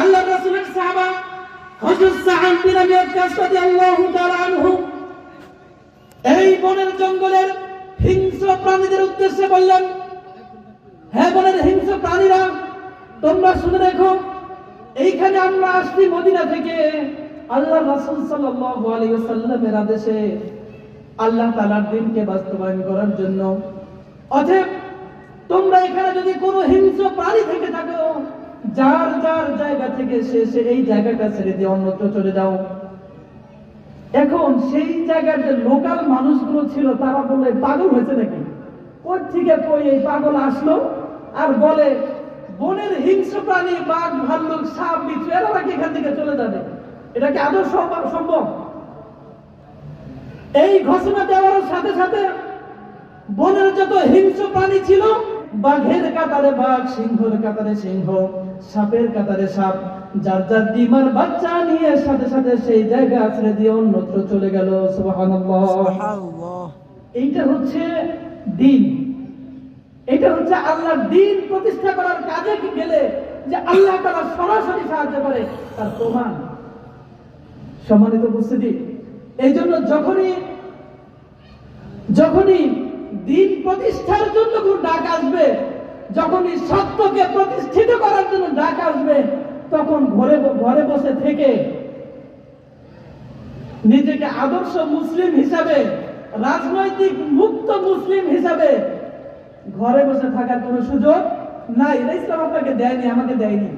আল্লাহ রাসূলের সাহাবা হযরত সাহাব বিন আবি ওয়াক্কাস রাদিয়াল্লাহু তাআলা আনহু এই বনের জঙ্গলের হিংস্র প্রাণীদের উদ্দেশ্যে বললেন হ্যাঁ বনের হিংস্র প্রাণীরা, তোমরা শুনে দেখো এইখানে আমরা আসছি মদিনা থেকে। আল্লাহ রাসূল সাল্লাল্লাহু আলাইহি ওয়াসাল্লামের আদেশে আল্লাহ তাআলার দিনকে বাস্তবায়ন করার জন্য, অতএব তোমরা এখানে যদি কোনো হিংস্র প্রাণী থেকে থাকো যার যার জায়গা থেকে সে সে এই জায়গাটা ছেড়ে দিয়ে অন্যত্র চলে যাও। এখন সেই জায়গার যে লোকাল মানুষগুলো ছিল, তারা বললে, পাগল হয়েছে নাকি? কোথ থেকে কই এই পাগল আসলো আর বলে, বনের হিংস্র প্রাণী, বাঘ, ভাল্লুক, সাপ, বিচ্ছু, এরা নাকি এখান থেকে চলে যাবে? এটা কি আদৌ সম্ভব? এই ঘোষণা দেওয়ার সাথে সাথে বনের যত হিংস্র প্রাণী ছিল বাঘের কাতারে বাঘ সিংহের কাতারে সিংহ সাপের কাতারে সাপ। যার যার ডিমার বাচ্চা নিয়ে সাথে সাথে সেই জায়গা ছেড়ে দিয়ে অন্যত্র চলে গেল। এইটা হচ্ছে দিন। এটা হচ্ছে আল্লাহর দিন প্রতিষ্ঠা করার কাজে কি গেলে যে আল্লাহ তারা সরাসরি সাহায্য করে তার প্রমাণ। সম্মানিত উপস্থিতি এই জন্য যখনই যখনই দিন প্রতিষ্ঠার জন্য ডাক আসবে। যখনই সত্যকে প্রতিষ্ঠিত করার জন্য ডাক আসবে, তখন ঘরে ঘরে বসে থেকে নিজেকে আদর্শ মুসলিম হিসাবে, রাজনৈতিক মুক্ত মুসলিম হিসাবে ঘরে বসে থাকার কোনো সুযোগ নাই। ইসলাম আপনাকে দেয়নি, আমাকে দেয়নি।